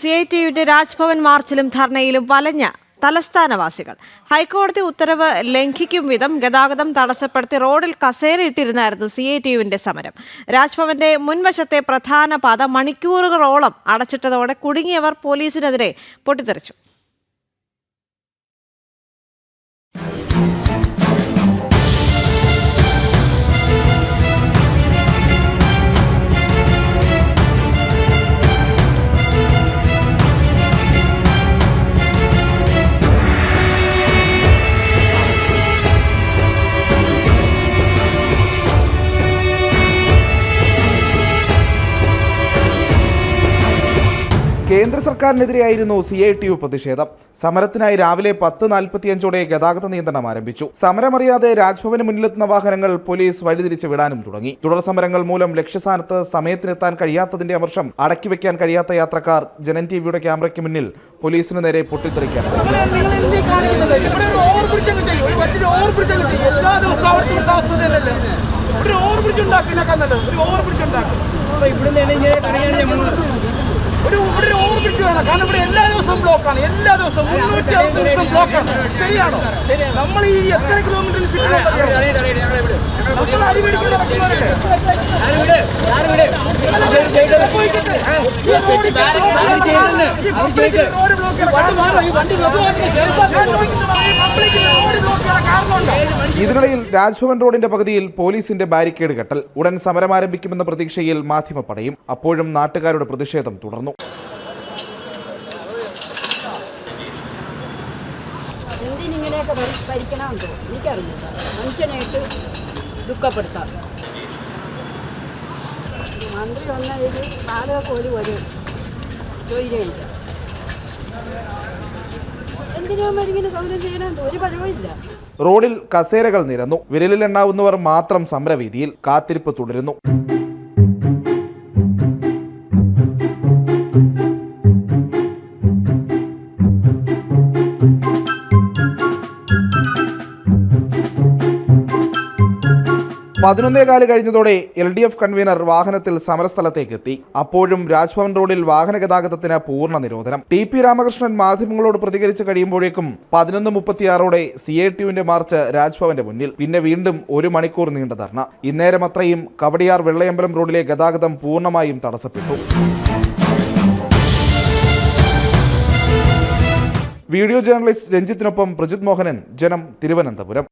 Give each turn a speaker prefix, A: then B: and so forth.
A: C I ടിയുടെ രാജ്ഭവൻ മാർച്ചിലും ധർണയിലും വലഞ്ഞ തലസ്ഥാനവാസികൾ. ഹൈക്കോടതി ഉത്തരവ് ലംഘിക്കും വിധം ഗതാഗതം തടസ്സപ്പെടുത്തി റോഡിൽ കസേരയിട്ടിരുന്നായിരുന്നു സി ഐ ടിയുവിന്റെ സമരം. രാജ്ഭവന്റെ മുൻവശത്തെ പ്രധാന പാത മണിക്കൂറുകളോളം അടച്ചിട്ടതോടെ കുടുങ്ങിയവർ പോലീസിനെതിരെ പൊട്ടിത്തെറിച്ചു.
B: കേന്ദ്ര സർക്കാരിനെതിരെയായിരുന്നു സി ഐ ടി യു പ്രതിഷേധം. സമരത്തിനായി രാവിലെ പത്ത് നാൽപ്പത്തിയഞ്ചോടെ ഗതാഗത നിയന്ത്രണം ആരംഭിച്ചു. സമരമറിയാതെ രാജ്ഭവന് മുന്നിലെത്തുന്ന വാഹനങ്ങൾ പോലീസ് വഴിതിരിച്ച് വിടാനും തുടങ്ങി. തുടർ സമരങ്ങൾ മൂലം ലക്ഷ്യസ്ഥാനത്ത് സമയത്തിനെത്താൻ കഴിയാത്തതിന്റെ അമർഷം അടക്കി വെക്കാൻ കഴിയാത്ത യാത്രക്കാർ ജനൻ ടിവിയുടെ ക്യാമറയ്ക്ക് മുന്നിൽ പോലീസിന് നേരെ പൊട്ടിത്തെറിക്കാൻ
C: നിങ്ങൾ ഇങ്ങനെ? ഇവിടെ ഒരു? ഇവിടെ ഒരു വേണം. കാരണം ഇവിടെ എല്ലാ ദിവസവും ബ്ലോക്കാണ് എല്ലാ ദിവസവും മുന്നൂറ്റി അറുപത് ദിവസം ബ്ലോക്കാണ് ശരിയാണോ? നമ്മൾ ഈ എത്ര കിലോമീറ്ററിൽ നമ്മൾ അരി മേടിക്കാൻ കാരണമുണ്ടോ
B: ഇതിനിടയിൽ രാജ്ഭവൻ റോഡിന്റെ പകുതിയിൽ പോലീസിന്റെ ബാരിക്കേഡ് കെട്ടൽ. ഉടൻ സമരം ആരംഭിക്കുമെന്ന പ്രതീക്ഷയിൽ മാധ്യമപ്പടയും അപ്പോഴും നാട്ടുകാരുടെ പ്രതിഷേധം തുടർന്നു.
D: എന്തിനിങ്ങനെയൊക്കെ ഭരി- ഭരിക്കണമെന്നോ എനിക്കറിയില്ല മനുഷ്യനായിട്ട് ദുഃഖപ്പെടുത്താം. മന്ത്രി വന്ന ഒരു ബാധക ഒരു ഒരു ജോലിയില്ല എന്തിനാ സമരം ചെയ്യണമെന്ന് ഒരു പഴവുമില്ല.
B: റോഡിൽ കസേരകൾ നിരന്നു. വിരലിലെണ്ണാവുന്നവർ മാത്രം സമരവീതിയിൽ കാത്തിരിപ്പ് തുടരുന്നു. പതിനൊന്നേകാൽ കഴിഞ്ഞതോടെ എൽ ഡി എഫ് കൺവീനർ വാഹനത്തിൽ സമരസ്ഥലത്തേക്ക് എത്തി അപ്പോഴും രാജ്ഭവൻ റോഡിൽ വാഹന ഗതാഗതത്തിന് പൂർണ നിരോധനം. ടി പി രാമകൃഷ്ണൻ മാധ്യമങ്ങളോട് പ്രതികരിച്ച് കഴിയുമ്പോഴേക്കും പതിനൊന്ന് മുപ്പത്തിയാറോടെ സി എ ടിയുവിന്റെ മാർച്ച് രാജ്ഭവന്റെ മുന്നിൽ. പിന്നെ വീണ്ടും ഒരു മണിക്കൂർ നീണ്ട ധർണ. ഇന്നേരം അത്രയും കവടിയാർ വെള്ളയമ്പലം റോഡിലെ ഗതാഗതം പൂർണമായും തടസ്സപ്പെട്ടു. വീഡിയോ ജേർണലിസ്റ്റ് രഞ്ജിത്തിനൊപ്പം പ്രജിത് മോഹനൻ ജനം തിരുവനന്തപുരം.